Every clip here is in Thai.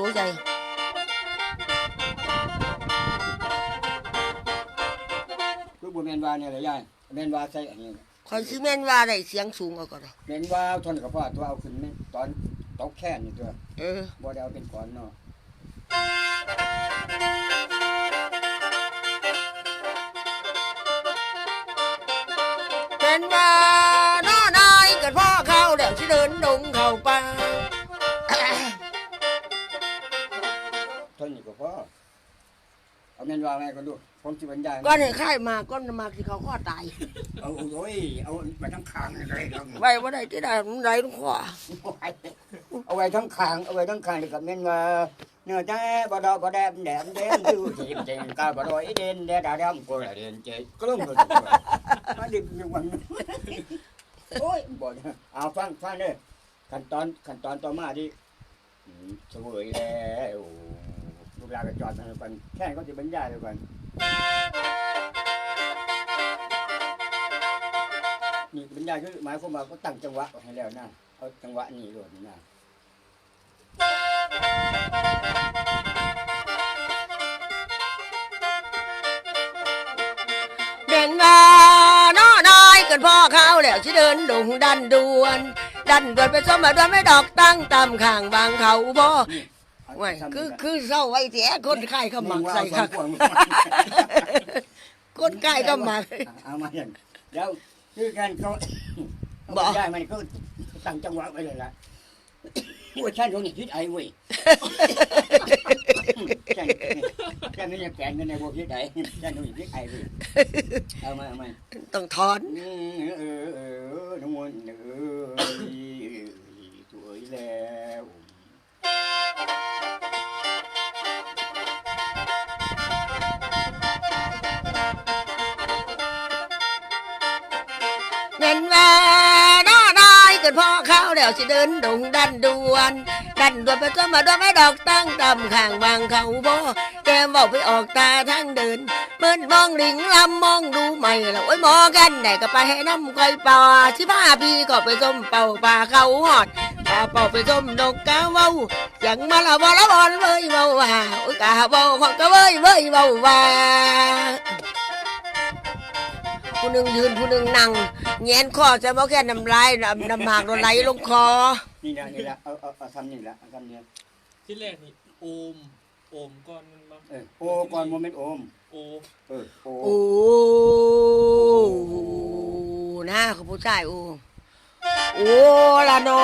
รู้ใจคือบ่แม่นว่าเนี่ยแหละยายแม่นว่าใส่อันนี้คอยซื้อแม่นว่าได้เสียงสูงเอาก่อนแม่นว่าทนกับพ่อตัวเอาขึ้นแม่นตอนตกแค่นี่ตัวเออบ่ได้เอาเป็นก้อนเนาะ พอเอาแม่นว่าไงก็ดูผมสิบรรยายก้อนให้ค่ายมาก้อนมาที่เขาข้อตายเอาโอ้ยเอาไปทั้งคางเลยครับไว้ว่าได้ที่ได้มันไรลูกข้อเอาไว้ทั้งคางเอาไว้ทั้งคางนี่ก็แม่นว่าเนื้อแท้บ่ดอกบ่แดมแดมเด่นดูสิเจงกาบ่ดอยเด่นแดดาดำกูละเด่นเจก็ลงเลยมาดิบอยู่วันโอ้ยบ่เอาฟังฟังเด้อขั้นตอนขั้นตอนต่อมาที่อืมเสวยแล้ว ลูกหลาก็จอดทางกันแค่ก็สิบรรยายเลยกันนี่บรรยายคือหมายความว่าก็ตั้งจังหวะไว้ให้แล้วนะเอาจังหวะนี้โลดนี่นะเป็นว่าน้อนายเกิดพ่อเขาแล้วที่เดินดงดันดวน ดันดวนไปส้มมาดวนไม่ดอกตั้งตามข้างบางเขาบ่อ ไว้ทำคือนี่คือเศร้าไว้เสียคนไข้เขาหมักใส่นี่คักว่าเอาสองพวงคนไข้เขาหมักเอามาอย่างเดี๋ยวคือการเขาบ่บได้มันก็ตั้งจังหวะไว้เลยล่ะว่าฉันรู้นี่คิดไอ้เว้ยฉันฉันนี่ยังแกนกันในพวกคิดไอ้ฉันรู้นี่คิดไอ้เว้ยเอามาเอามาต้องถอนเออเออเออน้องมนต์เออสวยแล้ว นพ่อเข้าแล้วสิเดินดงดันดวนดันดวนไปส้มมาดวนไม่ดอกตั้งตามข้างบางเขาบ่แก้มบอกไปออกตาทางเดินเมื่นมองลิงลำมองดูใหม่แล้วโอ้ยหมอกันได้ก็ไปให้น้ำก้อยป่าสิบ้าพี่ก็ไปส้มเป่าป่าเขาหอดป่าเป่าไปส้มนกกาเว้าอย่างมาละบอละบอลเว้ยเว้าว่าโอ้ยกาเว้าของก็เว้ยเว้ยเว้าว่า ผู้หนึ่งยืนผู้หนึ่งนั่งแงนคอจะบอกแค่น้ำลายน้ำน้ำหมากโดนไหลลงคอ นี่นะนี่ละเอาเอาเอาทำนี่ละเอาทำนี่ละที่แรกนี่โอม โอมก่อนมันมาเออโอก่อนโมเมนต์โอม โอเออโอโอ้หน้าของผู้ชายโอ้โอ้ละนอ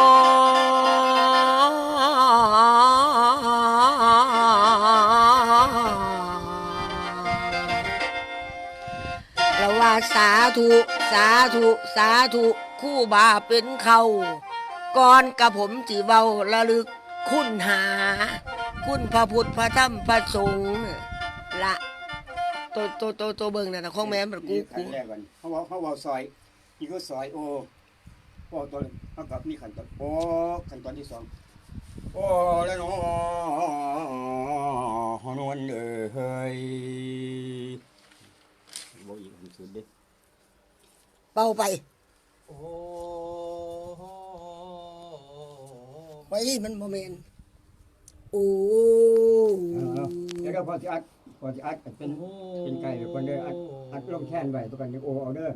ว่าสาธุสาธุสาธุคู่บาเป็นเขาก่อนกับผมจีเบาระลึกคุณหา คุณพระพุทธพระธรรมพระสงฆ์ละตัวตัวตัวตัวเบิ่งน่ะนะของแม่มันกูนี่กูขั้นแรกก่อนเขาบอกเขาบอกซอยนี่ก็ซอยโอโอตัวเขากับนี่ขั้นตอนโอขั้นตอนที่สองโอแล้วเนาะฮอนวนเอ้ยเฮ้ยบอกอีก คนสุดเด้เป่าไป โอไปมันโมเมนโอ้แล้วก็พอที่อัดพอที่อัดเป็นเป็นไก่หรือคนเด้ออัดอัดลงแท่นไว้ตัวกันนี่โอเอาเด้อ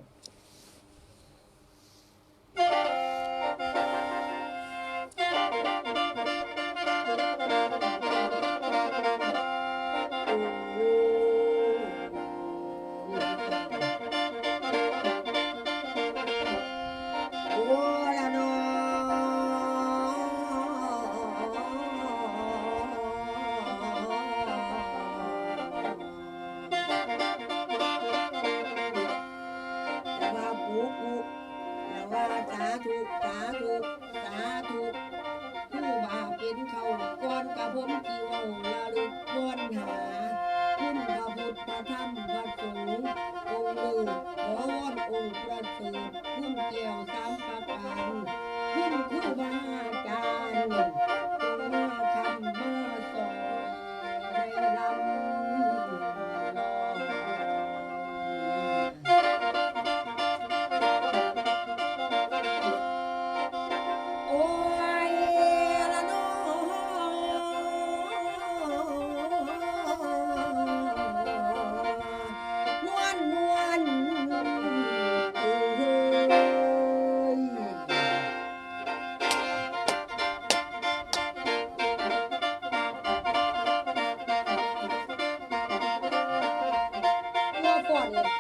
Thank you.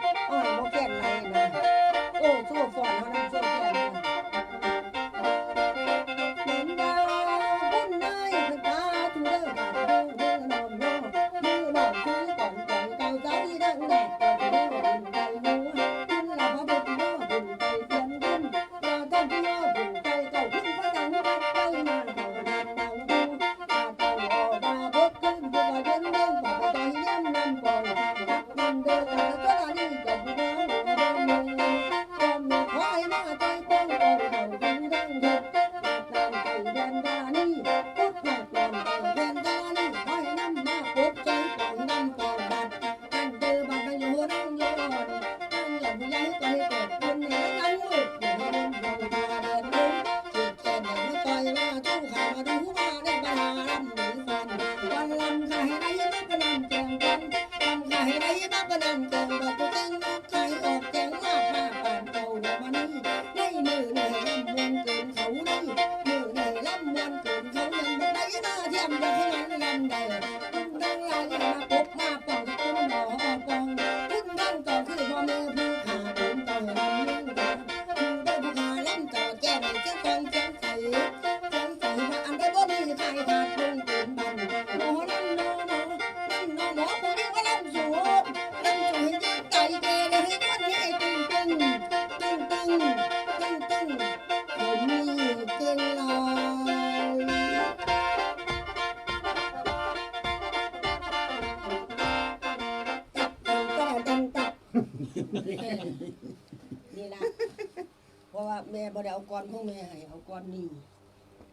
บ่ได้เอาก้อนของแม่ให้เอาก้อนนี่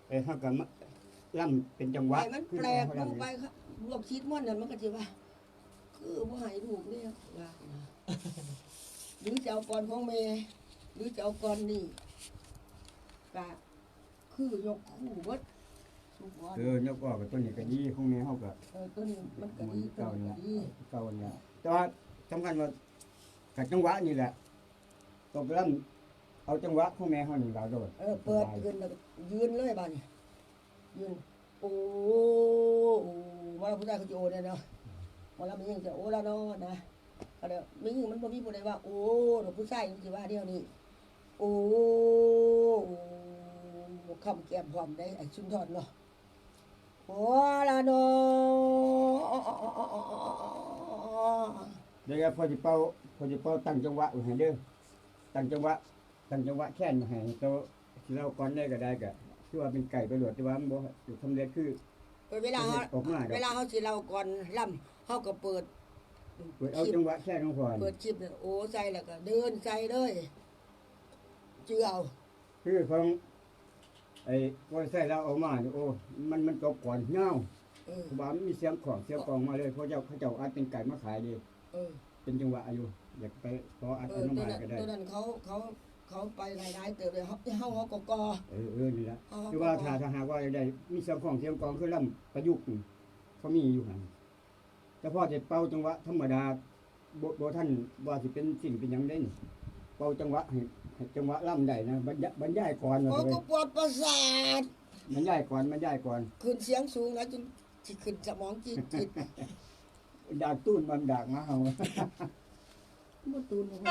เออเฮาก็มาล่ำเป็นจังหวะไอ้มันแปลกลงไปครับลวกคิดมันนั่นมันก็สิว่า คือบ่ให้ลูกเนี่ยว่านะหรือจะเอาก้อนของแม่หรือจะเอาก้อนนี่ก็คือยกคู่เบิดทุกก้อนเออยกออกกับตัวนี้ก็ดีของแม่เฮาก็เออตัวนี้มันก็มันดีตัวเก่านี้นี่ก็ละดี เก่านี่ละแต่ว่าสำคัญว่ากับจังหวะนี่แหละตกล่ำ เอาจังหวะของแม่เฮานี่เราโดดเออเปิดยืนแล้วก็ยืนเลยบ้านี่ยืนโอ้ว่าผู้ชายเขาจะโอเนี่ยเนาะว่าเราไม่ยิงจะโอแล้วเนาะนะก็เดี๋ยวไม่ยิงมันบ่มีผู้ใดว่าโอ้เดี๋ยวผู้ชายมันสิว่าเดียวนี้โอ้คำแก้มพร้อมได้ไอ้ชุนทอดเนาะโอ้ละเนาะเดี๋ยวพอสิเป่าพอสิเป่าตั้งจังหวะไว้ให้เด้อตั้งจังหวะ ตั้งจังหวะแค่นให้ตัวที่เราก่อนได้ก็ได้ก็คือว่าเป็นไก่ไปโหลดแต่ว่ามันบ่สำเร็จคือ เวลาเขาออกมาดอก เวลาเขาสิเราก่อนล่ำเขาก็เปิด เปิดเอาจังหวะแค่น้องพรเปิดคลิปเนี่ยโอ้ใส่แล้วก็เดินใส่เลยเจือเอาคือของไอ้ว่าใส่แล้วเอามานี่โอ้ มันมันจบก่อนเงาเออครูบามันมีเสียงของเสียงกองมาเลยเพราะเจ้าเขาเจ้าอัดเป็นไก่มาขายดี เออเป็นจังหวะอยู่อยากไปขออัดเอเอาอน้ำตัวลายนั้นก็ได้ ตัวนั้นเขาเขา เขาไปหลายๆเติบเลยเขาเฮาเขาก็กอ เออเออนี่ละเฮาเขาคือก็ว่าถ้าถ้าหากว่าได้มีเสียงของเสียงกองคือล่ำประยุกต์นี่เขามีอยู่หันแต่พอจะเป่าจังหวะธรรมดาบ่บ่ท่านว่าสิเป็นสิ่งเป็นหยังได้นี่เป่าจังหวะให้ให้จังหวะล่ำได้นะบรรยายบรรยายก่อนว่าเขาไปก็ปวดประสาทบรรยายก่อนบรรยายก่อนขึ้นเสียงสูงนะจนสิขึ้นสมองจิตจิตดากตุ้นมันดากมาเฮา บ่ตูนของ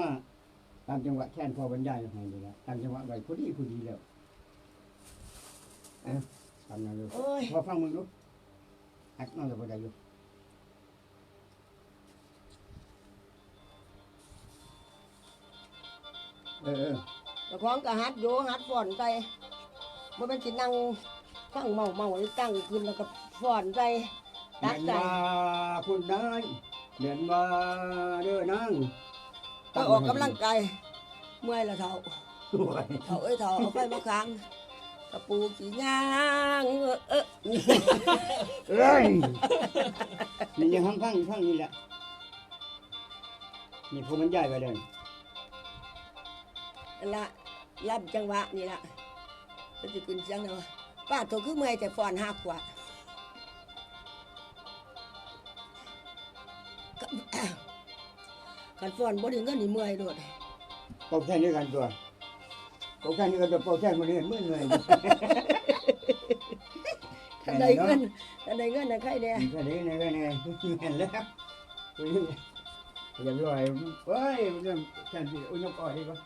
มร่ำมาตามจังหวะแค่นพอบรรยายให้นี่ละตามจังหวะไว้พอดีพอดีแล้วเอะทำนั่นดูโอ้ย พอฟังมึงดูอัดนอนจะบ่ได้อยู่เออเออเจ้าของก็หัดโยหัดฟ้อนไปบ่เป็นสินั่งฟังเมาเมาหรือตั้งขึ้นแล้วก็ฟ้อนไปเดินมาคุณนายเดินมาเด้อนาง ไปออกกำลังกายเมื่อยละเท่าสวยเท่าเอ้ยเท่าเอาไปมาค้างกระปูขี้ย่างเออเออเอ้ยนี่ยังข้างข้างข้างนี่แหละนี่พวกมันใหญ่ไปเลยนั่นละรับจังหวะนี่ละก็จะกินเสียงนะว่าป้าตัวคือเมื่อยแต่ฟอนหักกว่า ขันฟอนบ่ได้เงินนี่เมื่อยโดดเป่าแค่นี้กันตัวเป่าแค่นี้กันตัวเป่าแค่คนนี้เมื่อยเหนื่อยขันได้เงินขันได้เงินนะใครเนี่ยแค่นี้นะแค่นี้เห็นแล้วอย่าลอยเฮ้ยเรื่องแค่นี้อุ้ยนกอ่อยดีกว่า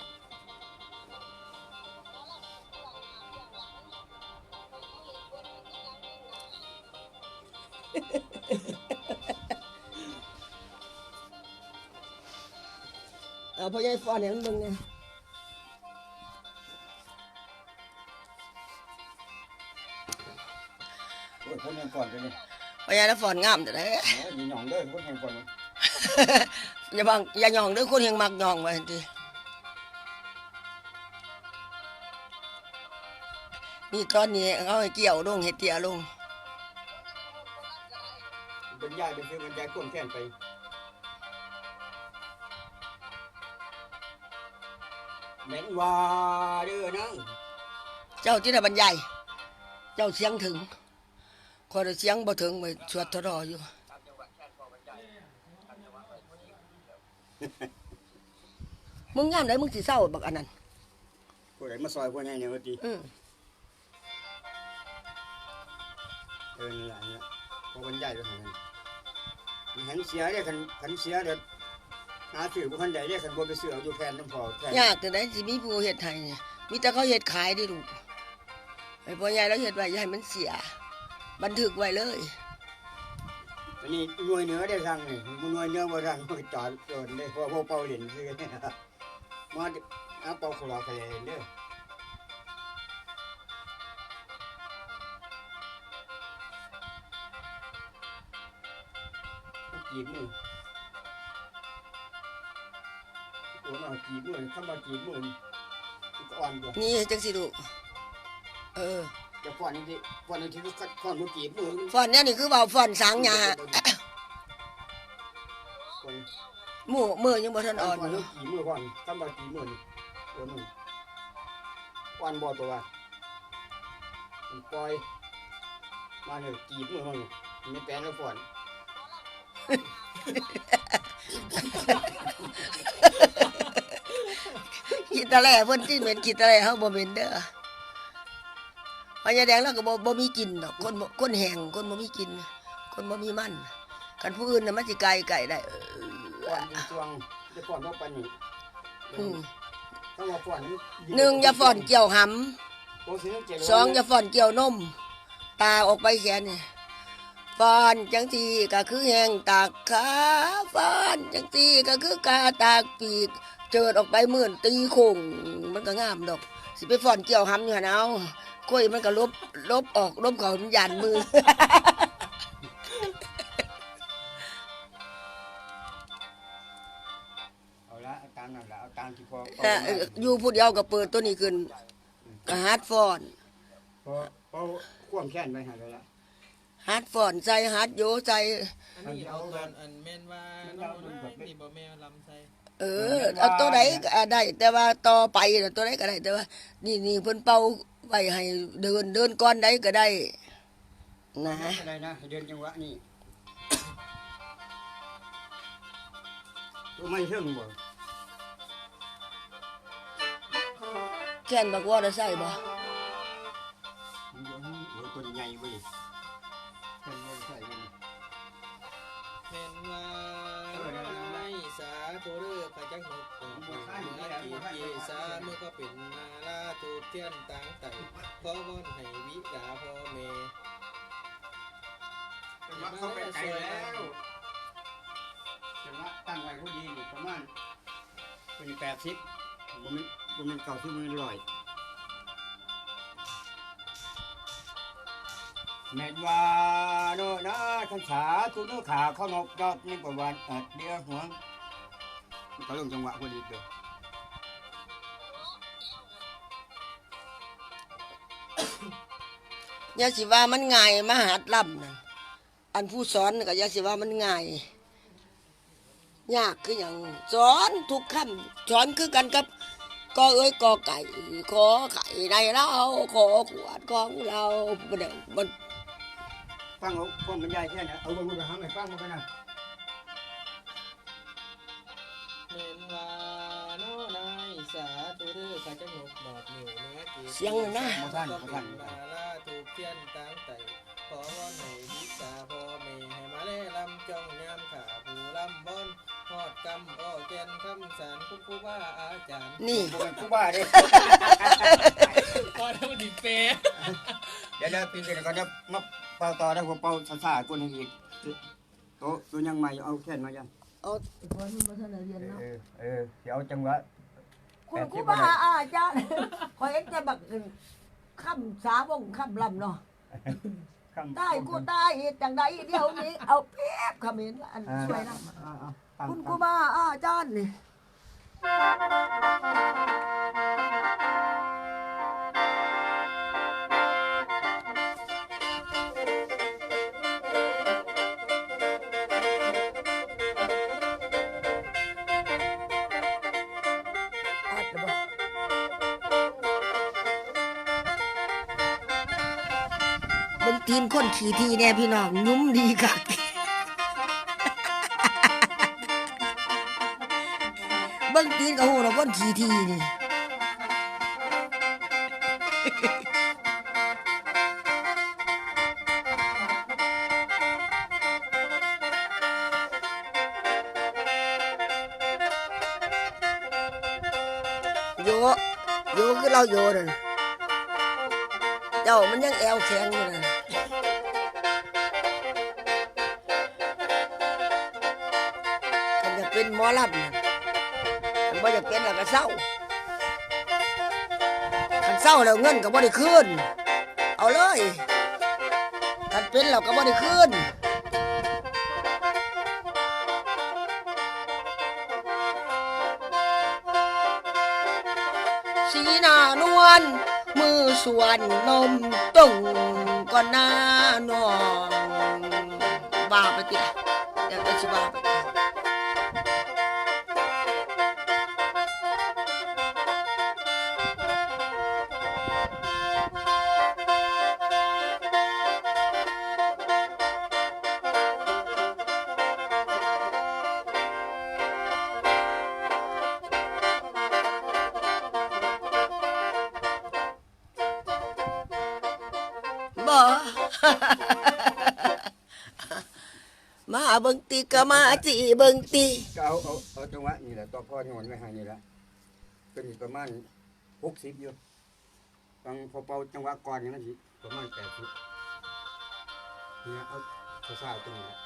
เอาพ่อใหญ่ฟอนเนี่ยมันเบิ่งไงโอ้ยคนยังก่อนเลยพ่อใหญ่แล้วฟอนงามแต่ไหนโอ้ยหย่องเด้อคนยังก่อนอย่าบังอย่าหยองเด้อคนยังมักหยองไว้ทีนี่ตอนนี้เขาให้เกี่ยวลงเห็ดเกี่ยวลงเป็นยายเป็นคือมันยายก้นแค้นไป เหม็นว่าเด้อนังเจ้าที่ไหนบรรยายเจ้าเสียงถึงคอยเสียงบ่ถึงไปสวดทรออยู่ มึงงามไหนมึงสิเศร้าบักอันนั้นผู้ใดมาซอยผู้ใหญ่เนี่ยว่าติอืมเออนี่ล่ะนี่ล่ะเพราะมันใหญ่ด้วยกันมันหันเสียเด้คันคันเสียเด้อ หาซื้อบ่คันใดเด้คันบ่ไปซื้อเอาอยู่แพนน้ำพอแพนยากแต่ไหนสิมีผู้เฮ็ดให้เนี่ยมีแต่เขาเฮ็ดขายได้ลูกไอ้พ่อใหญ่แล้วเฮ็ดไว้อย่าให้มันเสีย บันทึกไว้เลยอันนี้หน่วยเหนือได้สั่งนี่หน่วยเหนือบ่สั่งมันจอดโดนเด้เพราะว่าเป่าเหรียญซื้อเนี่ยมาเอาเป่าขลาทะเลเด้อจีบมือโจีบมือคำว่าจีบมือนี่ก็อ่อนกว่านี่จังสิลูกเออจะฟ้อนนี่ดิฟ้อนนี่ที่ก็ฟ้อนบ่จีบมือฟอนเนี่ยนี่คือเว้าฟอนสางหญ้าคนหมู่มือยังบ่ทันอ่อนฟ้อนอยู่จีบมือฟ้อนคำว่าจีบมือนี่โอ้มึงฟ้อนบ่ตัวว่ามันปล่อยมาเนี่ยจีบมือมันนี่ไม่แปลนแล้วฟ้อน กินตะแลเพิ่นที่เหม็นกินตะแลเฮาบ่เหม็นเด้อพญาแดงแล้วก็บ่บ่มีกินดอกคนบ่คนแห้งคนบ่มีกิน คนบ่มีมันคันผู้อื่นน่ะมันสิไกลไก่ได้เออนเป็นช่วงจะฟ้อนบ่ปานนี้อืมถ้าว่าฟ้อนหนึ่งอย่าฟ้อนเกี่ยวหำโอ้สิเจ็ดสองอย่าฟ้อนเกี่ยวนมตาออกไปแขนนี่ฟอนจังทีก็คือแหงตากขาฟอนจังทีก็คือกาตากปีก เจิดออกไปหมื่นตีโคงมันก็งามดอก สิไปฟ้อนเกี่ยวหำอยู่หั่นเอาคุยมันก็ลบลบออกลบเขามันยันมือ เอาละเอาตามนั่นละเอาตามที่พอแต่อยู่ผู้เดียวก็เปิดตัวนี้ขึ้นก็ฮาร์ดฟ้อนพอพอความแค้นไปหาเลยละ ฮาร์ดฟ้อนใส่ฮาร์ดโยใส่อันนี้เอาตอนอันแม่นว่าน้องน้อยนี่บ่แม่ลำใส่ เออเอาตัวไหนก็ได้ แต่ว่าต่อไปน่ะตัวไหนก็ได้ แต่ว่า นี่นี่เพิ่นเป่าไว้ให้เดินเดินก้อนใดก็ได้ นะ อะไรนะเดินจังหวะนี่ ตัวไม่เชื่องบ่แค่นบักว่าได้ใส่บ่โอ้ยคนใหญ่เว้ยคนใหญ่ใส่กันแม่นว่าไม่สาโทเด้อขจังนกของเมืองกีกีสาเมื่อก็เป็นมาลาทูเทียนต่างไต่ขอวอนให้วิดาพ่อแม่จังหวะเขาไปไกลแล้วจังหวะตั้งไว้พอดีนี่ประมาณเป็นแปดสิบบ่มันมันเก่าที่มันร้อยแม่นว่าโน่นะขันขาทุน่ขาข้านกจอบในประวันเออเดียวหัว ก็ลงจังหวะพอดีเด้ออย่าสิว่ามันง่ายมาหัดล่ำนั่นอันผู้สอนก็อย่าสิว่ามันง่ายยากคืออย่างสอนทุกคำสอนคือกันกับกอเอ้ยกอไก่ขอไข่ในเราขอขวดของเราบ่ได้มันฟังเอาพวกมันใหญ่แค่ไหนเอาไปพูดไปหาไม่ฟังมันกันนะ เมนว่าโน้นายสาธุเด้อข้าจังหนกดอกนิ้วเนื้อกีเสียงเลยนะก็เป็นมาลาถูกเทียนตั้งไตขอวอนให้วิสาพ่อแม่ให้มาเล่ลำจ้องยามขาผู้ลำบอนฮอดกำอ้อแกนคำสารคุณครูว่าอาจารย์นี่พวกมันกูบ้าเด้พอแล้วมันดิเปเดี๋ยวเดี๋ยวปีนี้ก็จะมาเป่าต่อได้ผมเป่าซ่าๆกูนี่อีกโตะตัวยังใหม่เอาแค่นมายัง เอาคนมาเสนอเรียนเนาะเออเออเดี๋ยวเอาจังหวะ คุณครูบาอาจารย์ขอเห็นจะบักคำสาวงคำลำเนาะคำได้กูได้จังใดเดี๋ยวนี้เอาเพียบคำเห็นอันอ่าช่วยนะอ่าอ่าฟังคุณคฟัรูงบาอาจารย์นี่อั คนขี่ทีแน่พี่น้องนุ่มดีกักเบิ่งตีนกับหูเราคนขี่ทีนี่โยโยคือเราโยนั่นเจ้ามันยังแอวแข็งอยู่นะ เป็นหมอลำนั่นกันบ่จะเป็นแล้วก็เศร้าคันเศร้าแล้วเงินก็บ่ได้คืนเอาเลยคันเป็นแล้วก็บ่ได้คืนสีหน้านวลมือสวนนมตุ่งก่อนหน้านองบาไปติล่ะอยากได้สิบ้าไปติ มาเบิ่งตีก็มาจีเบิ่งตีก็เอาเอาเอาจังหวะนี่แหละต่อพ่อโยนไว้ให้นี่แหละเป็นอีกประมาณหกสิบอยู่ฟังพอเป่าจังหวะก่อนนี่มันสิประมาณแปดสิบเนี่ยเอาซ่าๆตรงนี้แหละ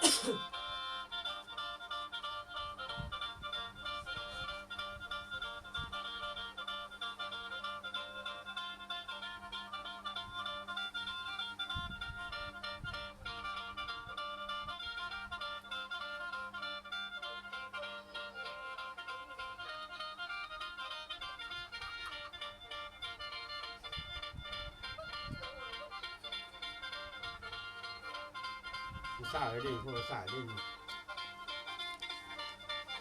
ซ่าเลยดิพวกซ่าดิ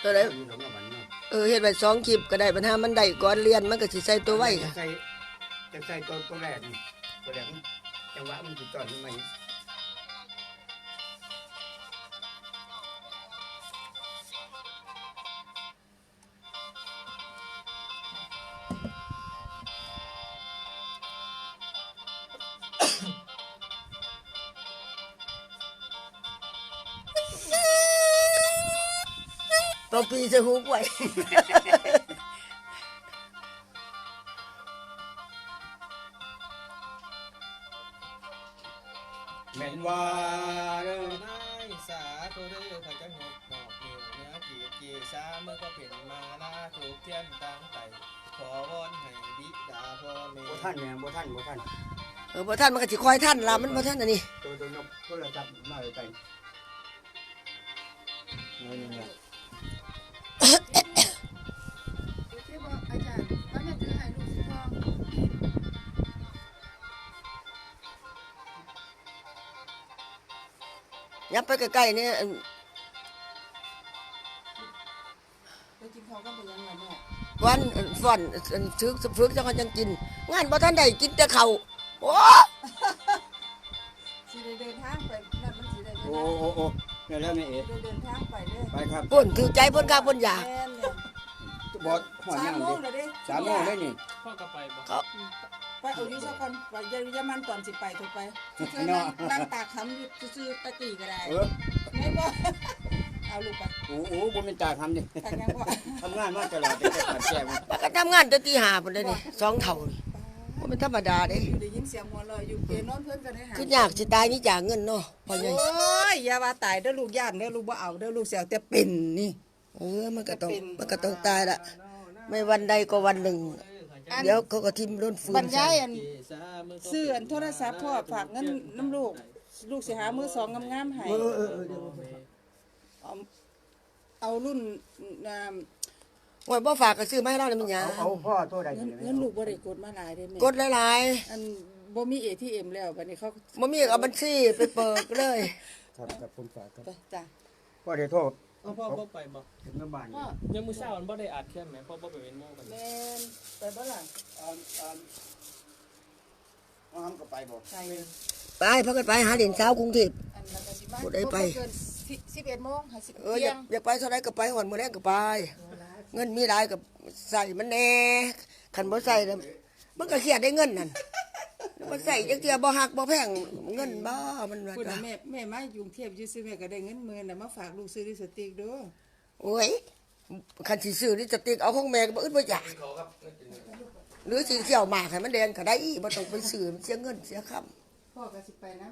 ตัวไหนนี่เราเมื่อวันเนาะเออเฮ็ดไว้สองคลิปก็ได้ปัญหามันได้ก่อนเรียนมันก็สิใส่ตัวไว้ จะใส่จะใส่ตัวตัวแรกนี่ตัวแรกมันจังหวะมันติดต่อนี่มัน ตัวปีจะหูไว้แม่นว่าเด้อนายสาธุเด้อข้าจังหนกดอกนิ้วเนื้อกีดกีสาเมื่อก็เป็นมาลาถูกเทียนตั้งไตขอวอนให้บิดาพ่อแม่บ่ท่านเนี่ยบ่ท่านบ่ท่านเออบ่ท่านมันก็สิคอยท่านล่ะมันบ่ท่านอันนี้ตัวตัวนกโทรศัพท์มาเลยไปนี่นี่ ยับไปใกล้ๆนี่อันไปกินข้าวก็บ่ยังล่ะแม่วันอันฟ้อนอันถึกสะพึกจังยังกิน งานบ่ท่านได้กินแต่ข้าวโอ้สิได้เดินทางไปนั่นมันสิได้เดินโอ้ทางโอ้โอ้เนี่ยแล้วนี่เอ๋ได้เดินทางไปเด้อไปครับเพิ่นถือใจเพิ่นกล้าเพิ่นอยาก แม่นเนี่ยบอสหัวสาย่ามงโมดิงแล้วเด้สามโมงได้นี่พ่อก็ไปบ่ ไปเอาอยู่สักคนไปยายามันตอนสิไปถูกไปซื่อๆนั่งนั่งตากคำอยู่ซื่อๆตะกี้ก็ได้เออไม่บ่เอาลูกไปโอ้โหบ่เป็นตาทำดิทางยังบ่ทำงานมาตลอดแต่แต่ขาดแก้วมันก็ทำงานแต่ตี5พุ่นเด้นี่สองเท่านี่บ่เป็นธรรมดาเด้ได้ยินเสียงหัวเราะอยู่เปนอนเพิ่นก็ได้หา คือยากสิตายนี่จากเงินเนาะพ่อใหญ่โอ้ยอย่าว่าตายเด้อลูกย่านเด้อลูกบ่เอาเด้อลูกเสียวแต่เป็นนี่ เออมันก็ต้องมันก็ต้องตายละไม่วันใดก็วันหนึ่ง เดี๋ยวเขาก็ทิ่มร่นฟืนบรรยายอันสามือก็ซื้ออันโทรศัพท์พ่อฝากเงินน้ำลูก ลูกสิหามือสองงามๆให้เออเออเออเดี๋ยวเอาเอารุ่นอ่าโอ้ยบ่ฝากก็ซื้อมาให้เราเลยมันหยังเอาเอาพ่อโทษได้เงินไหมเงินลูกบ่ได้กดมาหลายเด้แม่กดหลายอันบ่มี ATM แล้วบัดนี้เขาๆบ่มีเอาบัญชีไปเปิดเลย ครับครับผมฝากครับไปจ้ะ พ่อเดี๋ยวโทษ เอาพ่อบ่ไปบ่ถึงน้ำบ้านพ่อยังมื้อเช้ามันบ่ได้อัดแค่ไหมพ่อบ่ไปเว้นโมงกันแม่นไปบ่ล่ะอ่าอ่าเอาห้ามก็ไปบอกใช่ไปพากันไปหาเหรียญเช้ากรุงเทพอันแล้วก็สิมาบ่ได้ไปเกิน11โมงหา10เอออเที่ยายกงอยากไปเท่าไรก็ไปหอนมื้อแรกก็ไป เงินมีหลายก็ใส่มันแน่คันบ่ใส่แล้วมันก็เครียดได้เงินนั่น มันใส่จักเทื่อบ่ฮักบ่แพงเงินบ่มันว่าพูดก็น่ะแม่แม่มาอยู่กรุงเทพอยู่ซื้อแม่ก็ได้เงินหมื่นน่ะมาฝากลูกซื้อลิปสติกเด้อโอ้ยคันสิซื้อนี่จะติกเอาของแม่ก็บ่อึดบ่อยากหรือสิเที่ยวหมากให้มันแดงก็ได้บ่ต้องไปซื้อมันเสียเงินเสียคำ พ่อก็สิไปนํ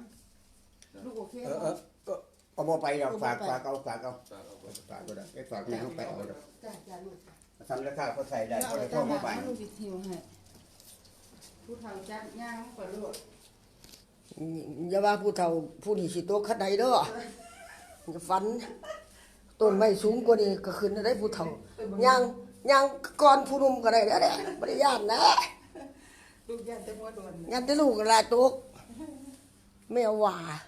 ลูกโอเคเออเออก็เอาบ่ไปหรอกฝากฝากเอาฝากเอาฝากเอาฝากก็ได้ไปฝากแม่เขาไปเอาเด้อจ้ะจ้ะลูกทำราคาเขาใส่ได้แล้วเขาเอาเลยไปโทษมาบ้านลูกสิหิวให้ ผู้เฒ่าจัดย่างไปลูกอย่าว่าผู้เฒ่าผู้นี่สิตกขันใดเด้อจะฝันต้นไม้สูงกว่านี้ก็ขึ้นได้ผู้เฒ่าย่างย่างก่อนผู้หนุ่มก็ได้เด้อเด้บ่ได้ย่านนะลูกย่านแต่หัวโดนย่านแต่ลูกก็ลาตกแม่ว่าเ